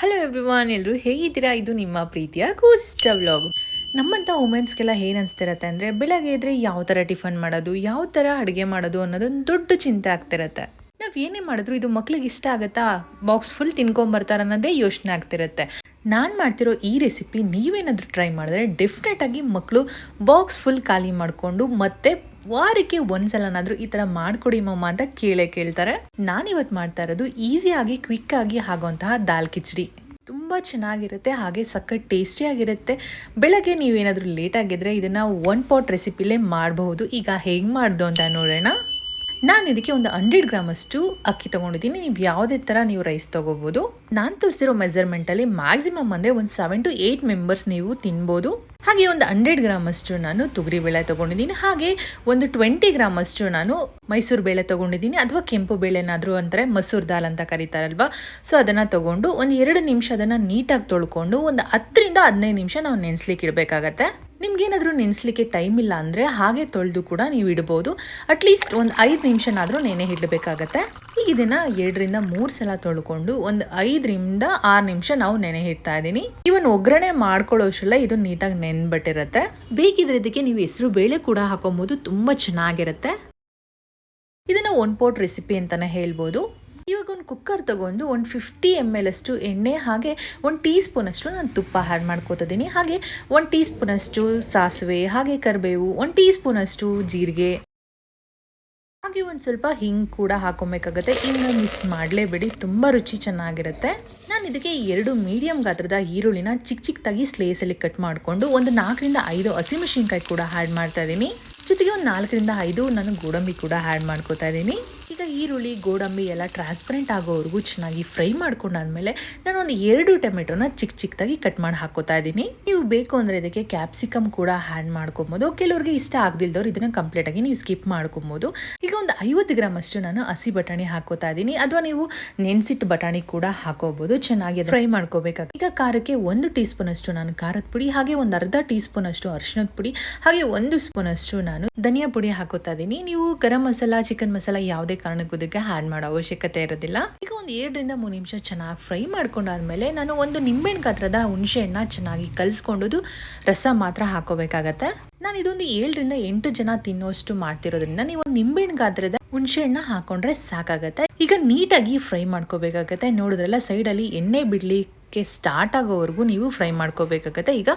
Hello everyone ಎಲ್ಲರೂ ಹೇಗಿದ್ದೀರಾ? ಇದು ನಿಮ್ಮ ಪ್ರೀತಿಯ ಕೂಸ್ಟ ವ್ಲಾಗ್ ನಮ್ಮಂಥ ವುಮೆನ್ಸ್ಗೆಲ್ಲ ಏನು ಅನಿಸ್ತಿರತ್ತೆ ಅಂದರೆ ಬೆಳಗ್ಗೆ ಇದ್ರೆ ಯಾವ ಥರ ಟಿಫನ್ ಮಾಡೋದು, ಯಾವ ಥರ ಅಡುಗೆ ಮಾಡೋದು ಅನ್ನೋದೊಂದು ದೊಡ್ಡ ಚಿಂತೆ ಆಗ್ತಿರತ್ತೆ. ನಾವು ಏನೇ ಮಾಡಿದ್ರು ಇದು ಮಕ್ಳಿಗೆ ಇಷ್ಟ ಆಗುತ್ತಾ? ಬಾಕ್ಸ್ ಫುಲ್ ತಿನ್ಕೊಂಬರ್ತಾರೆ ಅನ್ನೋದೇ ಯೋಚನೆ ಆಗ್ತಿರುತ್ತೆ. ನಾನು ಮಾಡ್ತಿರೋ ಈ ರೆಸಿಪಿ ನೀವೇನಾದರೂ ಟ್ರೈ ಮಾಡಿದ್ರೆ ಡೆಫಿನೆಟಾಗಿ ಮಕ್ಕಳು ಬಾಕ್ಸ್ ಫುಲ್ ಖಾಲಿ ಮಾಡಿಕೊಂಡು ಮತ್ತೆ ವಾರಕ್ಕೆ ಒಂದ್ಸಲನಾದ್ರೂ ಈ ತರ ಮಾಡ್ಕೊಡಿ ಮಮ್ಮ ಅಂತ ಕೇಳೇ ಕೇಳ್ತಾರೆ. ನಾನಿವತ್ತು ಮಾಡ್ತಾ ಇರೋದು ಈಸಿಯಾಗಿ ಆಗಿ ಆಗುವಂತಹ ದಾಲ್ ಕಿಚಡಿ. ತುಂಬ ಚೆನ್ನಾಗಿರುತ್ತೆ, ಹಾಗೆ ಸಖತ್ ಟೇಸ್ಟಿಯಾಗಿರುತ್ತೆ ಬೆಳಗ್ಗೆ ನೀವೇನಾದರೂ ಆಗಿದ್ರೆ ಇದನ್ನು ಒನ್ ಪಾಟ್ ರೆಸಿಪಿಲೇ ಮಾಡಬಹುದು. ಈಗ ಹೇಗೆ ಮಾಡ್ದು ಅಂತ ನೋಡೋಣ. ನಾನು ಇದಕ್ಕೆ ಒಂದು ಹಂಡ್ರೆಡ್ ಗ್ರಾಮ್ ಅಷ್ಟು ಅಕ್ಕಿ ತೊಗೊಂಡಿದ್ದೀನಿ. ನೀವು ಯಾವುದೇ ಥರ ನೀವು ರೈಸ್ ತೊಗೋಬೋದು. ನಾನು ತೋರಿಸಿರೋ ಮೆಜರ್ಮೆಂಟಲ್ಲಿ ಮ್ಯಾಕ್ಸಿಮಮ್ ಅಂದರೆ ಒಂದು ಸೆವೆನ್ ಟು ಏಯ್ಟ್ ಮೆಂಬರ್ಸ್ ನೀವು ತಿನ್ಬೋದು. ಹಾಗೆ ಒಂದು ಹಂಡ್ರೆಡ್ ಗ್ರಾಮ್ ಅಷ್ಟು ನಾನು ಬೇಳೆ ತೊಗೊಂಡಿದ್ದೀನಿ. ಹಾಗೆ ಒಂದು ಟ್ವೆಂಟಿ ಗ್ರಾಮ್ ಅಷ್ಟು ನಾನು ಮೈಸೂರು ಬೇಳೆ ತೊಗೊಂಡಿದ್ದೀನಿ. ಅಥವಾ ಕೆಂಪು ಬೇಳೆನಾದರೂ ಅಂದರೆ ಮಸೂರ್ ದಾಲ್ ಅಂತ ಕರೀತಾರಲ್ವಾ? ಸೊ ಅದನ್ನು ತೊಗೊಂಡು ಒಂದು ಎರಡು ನಿಮಿಷ ಅದನ್ನು ನೀಟಾಗಿ ತೊಳ್ಕೊಂಡು ಒಂದು ಹತ್ತರಿಂದ ಹದಿನೈದು ನಿಮಿಷ ನಾವು ನೆನೆಸ್ಲಿಕ್ಕೆ ಇಡಬೇಕಾಗತ್ತೆ. ನಿಮ್ಗೇನಾದರೂ ನೆನೆಸ್ಲಿಕ್ಕೆ ಟೈಮ್ ಇಲ್ಲ ಅಂದರೆ ಹಾಗೆ ತೊಳೆದು ಕೂಡ ನೀವು ಇಡ್ಬೋದು. ಅಟ್ಲೀಸ್ಟ್ ಒಂದು ಐದು ನಿಮಿಷನಾದರೂ ನೆನೆ ಇಡಬೇಕಾಗತ್ತೆ. ಈಗ ಇದನ್ನು ಎರಡರಿಂದ ಮೂರು ಸಲ ತೊಳ್ಕೊಂಡು ಒಂದು ಐದರಿಂದ ಆರು ನಿಮಿಷ ನಾವು ನೆನೆ ಇಡ್ತಾ ಇದ್ದೀನಿ. ಇವನ್ ಒಗ್ಗರಣೆ ಮಾಡ್ಕೊಳ್ಳೋಷ್ಟೆಲ್ಲ ಇದು ನೀಟಾಗಿ ನೆನ್ಬಿಟ್ಟಿರತ್ತೆ. ಬೇಕಿದ್ರೆ ಇದಕ್ಕೆ ನೀವು ಹೆಸರು ಬೇಳೆ ಕೂಡ ಹಾಕೊಬೋದು, ತುಂಬ ಚೆನ್ನಾಗಿರುತ್ತೆ. ಇದನ್ನು ಒನ್ ಪೋಟ್ ರೆಸಿಪಿ ಅಂತಲೇ ಹೇಳ್ಬೋದು. ಇವಾಗ ಒಂದು ಕುಕ್ಕರ್ ತಗೊಂಡು ಒಂದು ಫಿಫ್ಟಿ ಎಂ ಎಲ್ ಅಷ್ಟು ಎಣ್ಣೆ ಹಾಗೆ ಒಂದು ಟೀ ಸ್ಪೂನಷ್ಟು ನಾನು ತುಪ್ಪ ಆ್ಯಡ್ ಮಾಡ್ಕೋತಿದ್ದೀನಿ ಹಾಗೆ ಒಂದು ಟೀ ಸ್ಪೂನಷ್ಟು ಸಾಸಿವೆ, ಹಾಗೆ ಕರಿಬೇವು, ಒಂದು ಟೀ ಸ್ಪೂನಷ್ಟು ಜೀರಿಗೆ. ಹಾಗೆ ಒಂದು ಸ್ವಲ್ಪ ಹಿಂಗೆ ಕೂಡ ಹಾಕೊಬೇಕಾಗತ್ತೆ. ಇನ್ನು ಮಿಸ್ ಮಾಡಲೇಬೇಡಿ ತುಂಬ ರುಚಿ ಚೆನ್ನಾಗಿರುತ್ತೆ. ನಾನು ಇದಕ್ಕೆ ಎರಡು ಮೀಡಿಯಂ ಗಾತ್ರದ ಈರುಳ್ಳಿನ ಚಿಕ್ಕ ಚಿಕ್ಕದಾಗಿ ಸ್ಲೇಸಲ್ಲಿ ಕಟ್ ಮಾಡಿಕೊಂಡು ಒಂದು ನಾಲ್ಕರಿಂದ ಐದು ಹಸಿಮೆಣಸಿನ್ಕಾಯಿ ಕೂಡ ಆ್ಯಡ್ ಮಾಡ್ತಾ ಇದ್ದೀನಿ ಜೊತೆಗೆ ಒಂದು ನಾಲ್ಕರಿಂದ ಐದು ನಾನು ಗೋಡಂಬಿ ಕೂಡ ಆ್ಯಡ್ ಮಾಡ್ಕೋತಾ ಇದ್ದೀನಿ ಈರುಳ್ಳಿ, ಗೋಡಂಬಿ ಎಲ್ಲ ಟ್ರಾನ್ಸ್ಪರೆಂಟ್ ಆಗೋವರೆಗೂ ಚೆನ್ನಾಗಿ ಫ್ರೈ ಮಾಡ್ಕೊಂಡಾದ್ಮೇಲೆ ನಾನು ಒಂದು ಎರಡು ಟೊಮೆಟೊನ ಚಿಕ್ಕ ಚಿಕ್ಕದಾಗಿ ಕಟ್ ಮಾಡಿ ಹಾಕೋತಾ ಇದ್ದೀನಿ. ನೀವು ಬೇಕು ಅಂದರೆ ಇದಕ್ಕೆ ಕ್ಯಾಪ್ಸಿಕಮ್ ಕೂಡ ಹ್ಯಾಂಡ್ ಮಾಡ್ಕೊಬೋದು. ಕೆಲವರಿಗೆ ಇಷ್ಟ ಆಗದಿಲ್ದವ್ರು ಇದನ್ನು ಕಂಪ್ಲೀಟಾಗಿ ನೀವು ಸ್ಕಿಪ್ ಮಾಡ್ಕೊಬೋದು. ಈಗ ಒಂದು ಐವತ್ತು ಗ್ರಾಮ್ ಅಷ್ಟು ನಾನು ಹಸಿ ಬಟಾಣಿ ಹಾಕೋತಾ ಇದ್ದೀನಿ. ಅಥವಾ ನೀವು ನೆನ್ಸಿಟ್ಟು ಬಟಾಣಿ ಕೂಡ ಹಾಕೋಬೋದು ಚೆನ್ನಾಗಿ ಫ್ರೈ ಮಾಡ್ಕೋಬೇಕಾಗ ಈಗ ಖಾರಕ್ಕೆ ಒಂದು ಟೀ ಸ್ಪೂನ್ ಅಷ್ಟು ನಾನು ಖಾರದ ಪುಡಿ, ಹಾಗೆ ಒಂದು ಅರ್ಧ ಟೀ ಸ್ಪೂನ್ ಅಷ್ಟು ಅರಿಶಿಣದ ಪುಡಿ, ಹಾಗೆ ಒಂದು ಸ್ಪೂನ್ ಅಷ್ಟು ನಾನು ಧನಿಯಾ ಪುಡಿ ಹಾಕೋತಾ ಇದ್ದೀನಿ. ನೀವು ಗರಂ ಮಸಾಲ ಚಿಕನ್ ಮಸಾಲ ಯಾವುದೇ ಕಾರಣಕ್ಕೂ ಇದಕ್ಕೆ ಹ್ಯಾಡ್ ಮಾಡೋ ಅವಶ್ಯಕತೆ ಇರೋದಿಲ್ಲ. ಈಗ ಒಂದು ಎರಡರಿಂದ ಮೂರು ನಿಮಿಷ ಚೆನ್ನಾಗಿ ಫ್ರೈ ಮಾಡ್ಕೊಂಡಾದ್ಮೇಲೆ ನಾನು ಒಂದು ನಿಂಬೆಹಣ್ಣು ಗಾತ್ರದ ಹುಣಸೆಹಣ್ಣ ಚೆನ್ನಾಗಿ ಕಲಿಸ್ಕೊಂಡು ರಸ ಮಾತ್ರ ಹಾಕೋಬೇಕಾಗತ್ತೆ. ನಾನು ಇದೊಂದು ಏಳರಿಂದ ಎಂಟು ಜನ ತಿನ್ನೋಷ್ಟು ಮಾಡ್ತಿರೋದ್ರಿಂದ ನೀವು ನಿಂಬೆಹಣ್ಣು ಗಾತ್ರದ ಹುಣಸೆಹಣ್ಣ ಹಾಕೊಂಡ್ರೆ ಸಾಕಾಗತ್ತೆ. ಈಗ ನೀಟಾಗಿ ಫ್ರೈ ಮಾಡ್ಕೋಬೇಕಾಗತ್ತೆ. ನೋಡಿದ್ರಲ್ಲ ಸೈಡಲ್ಲಿ ಎಣ್ಣೆ, ಬಿಡ್ಲಿ ಸ್ಟಾರ್ಟ್ ಆಗೋವರೆಗೂ ನೀವು ಫ್ರೈ ಮಾಡ್ಕೋಬೇಕಾಗತ್ತೆ. ಈಗ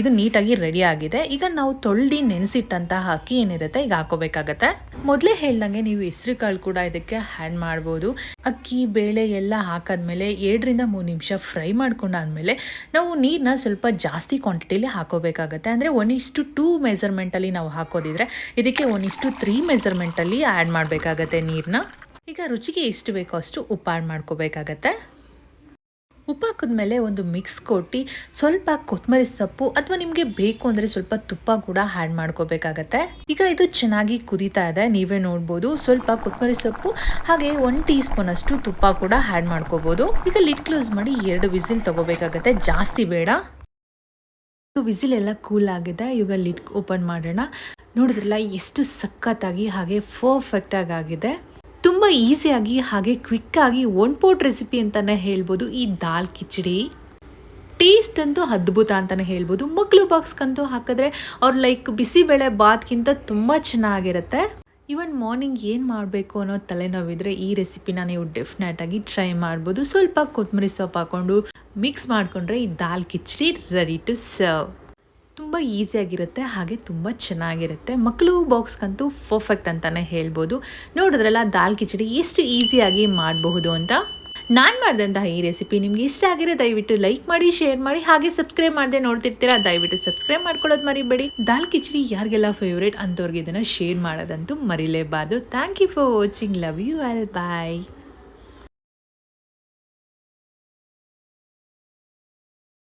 ಇದು ನೀಟಾಗಿ ರೆಡಿ ಆಗಿದೆ. ಈಗ ನಾವು ತೊಳ್ದು ನೆನೆಸಿಟ್ಟಂತಹ ಅಕ್ಕಿ ಏನಿರುತ್ತೆ ಈಗ ಹಾಕೋಬೇಕಾಗತ್ತೆ. ಮೊದಲೇ ಹೇಳ್ದಂಗೆ ನೀವು ಹೆಸರು ಕಾಳು ಕೂಡ ಇದಕ್ಕೆ ಹ್ಯಾಡ್ ಮಾಡ್ಬೋದು. ಅಕ್ಕಿ, ಬೇಳೆ ಎಲ್ಲ ಹಾಕಾದ್ಮೇಲೆ ಎರಡರಿಂದ ಮೂರು ನಿಮಿಷ ಫ್ರೈ ಮಾಡ್ಕೊಂಡಾದ್ಮೇಲೆ ನಾವು ನೀರನ್ನ ಸ್ವಲ್ಪ ಜಾಸ್ತಿ ಕ್ವಾಂಟಿಟಿಲಿ ಹಾಕೋಬೇಕಾಗತ್ತೆ. ಅಂದರೆ ಒನ್ ಇಷ್ಟು ಟೂ ಮೆಸರ್ಮೆಂಟಲ್ಲಿ ನಾವು ಹಾಕೋದಿದ್ರೆ ಇದಕ್ಕೆ ಒನ್ ಇಷ್ಟು ತ್ರೀ ಮೆಸರ್ಮೆಂಟಲ್ಲಿ ಆ್ಯಡ್ ಮಾಡಬೇಕಾಗತ್ತೆ ನೀರನ್ನ ಈಗ ರುಚಿಗೆ ಎಷ್ಟು ಬೇಕೋ ಅಷ್ಟು ಉಪ್ಪು ಆ್ಯಡ್ ಮಾಡ್ಕೋಬೇಕಾಗತ್ತೆ. ಉಪ್ಪು ಹಾಕಿದ್ಮೇಲೆ ಒಂದು ಮಿಕ್ಸ್ ಕೊಟ್ಟು ಸ್ವಲ್ಪ ಕೊತ್ತಂಬರಿ ಸೊಪ್ಪು ಅಥವಾ ನಿಮಗೆ ಬೇಕು ಅಂದರೆ ಸ್ವಲ್ಪ ತುಪ್ಪ ಕೂಡ ಹ್ಯಾಡ್ ಮಾಡ್ಕೋಬೇಕಾಗತ್ತೆ. ಈಗ ಇದು ಚೆನ್ನಾಗಿ ಕುದೀತಾ ಇದೆ, ನೀವೇ ನೋಡ್ಬೋದು. ಸ್ವಲ್ಪ ಕೊತ್ತಂಬರಿ ಸೊಪ್ಪು, ಹಾಗೆ ಒನ್ ಟೀ ಸ್ಪೂನ್ ಅಷ್ಟು ತುಪ್ಪ ಕೂಡ ಹ್ಯಾಡ್ ಮಾಡ್ಕೋಬೋದು. ಈಗ ಲಿಡ್ ಕ್ಲೋಸ್ ಮಾಡಿ ಎರಡು ವಿಸಿಲ್ ತಗೋಬೇಕಾಗತ್ತೆ, ಜಾಸ್ತಿ ಬೇಡ. ವಿಸಿಲ್ ಎಲ್ಲ ಕೂಲ್ ಆಗಿದೆ, ಈಗ ಲಿಡ್ ಓಪನ್ ಮಾಡೋಣ. ನೋಡಿದ್ರಲ್ಲ, ಎಷ್ಟು ಸಖತ್ತಾಗಿ, ಹಾಗೆ ಪರ್ಫೆಕ್ಟಾಗಿ ಆಗಿದೆ. ತುಂಬ ಈಸಿಯಾಗಿ ಹಾಗೆ ಕ್ವಿಕ್ಕಾಗಿ ಒನ್ ಪೋಟ್ ರೆಸಿಪಿ ಅಂತಲೇ ಹೇಳ್ಬೋದು. ಈ ದಾಲ್ ಕಿಚಡಿ ಟೇಸ್ಟ್ ಅಂತೂ ಅದ್ಭುತ ಅಂತಲೇ ಹೇಳ್ಬೋದು. ಮಕ್ಕಳು ಬಾಕ್ಸ್ಗಂತೂ ಹಾಕಿದ್ರೆ ಅವ್ರು ಲೈಕ್ ಬಿಸಿಬೇಳೆ ಬಾತ್ಗಿಂತ ತುಂಬ ಚೆನ್ನಾಗಿರುತ್ತೆ. ಇವನ್ ಮಾರ್ನಿಂಗ್ ಏನು ಮಾಡಬೇಕು ಅನ್ನೋ ತಲೆನೋವಿದ್ರೆ ಈ ರೆಸಿಪಿನ ನೀವು ಡೆಫಿನೆಟಾಗಿ ಟ್ರೈ ಮಾಡ್ಬೋದು. ಸ್ವಲ್ಪ ಕೊತ್ತಂಬರಿ ಸೊಪ್ಪು ಹಾಕ್ಕೊಂಡು ಮಿಕ್ಸ್ ಮಾಡಿಕೊಂಡ್ರೆ ಈ dal khichdi ready to serve ತುಂಬ ಈಸಿಯಾಗಿರುತ್ತೆ ಹಾಗೆ ತುಂಬ ಚೆನ್ನಾಗಿರುತ್ತೆ. ಮಕ್ಕಳು ಬಾಕ್ಸ್ಗಂತೂ ಪರ್ಫೆಕ್ಟ್ ಅಂತಲೇ ಹೇಳ್ಬೋದು. ನೋಡಿದ್ರಲ್ಲ, ದಾಲ್ ಕಿಚಡಿ ಎಷ್ಟು ಈಸಿಯಾಗಿ ಮಾಡಬಹುದು ಅಂತ? ನಾನು ಮಾಡಿದಂತಹ ಈ ರೆಸಿಪಿ ನಿಮ್ಗೆ ಇಷ್ಟ ಆಗಿದೆ ದಯವಿಟ್ಟು ಲೈಕ್ ಮಾಡಿ ಶೇರ್ ಮಾಡಿ, ಹಾಗೆ ಸಬ್ಸ್ಕ್ರೈಬ್ ಮಾಡದೆ ನೋಡ್ತಿರ್ತೀರಾ, ದಯವಿಟ್ಟು ಸಬ್ಸ್ಕ್ರೈಬ್ ಮಾಡ್ಕೊಳ್ಳೋದು ಮರಿಬೇಡಿ. ದಾಲ್ ಕಿಚಡಿ ಯಾರಿಗೆಲ್ಲ ಫೇವ್ರೇಟ್ ಅಂಥವ್ರಿಗೆ ಇದನ್ನು ಶೇರ್ ಮಾಡೋದಂತೂ ಮರಿಲೇಬಾರ್ದು. Thank you for watching love you all bye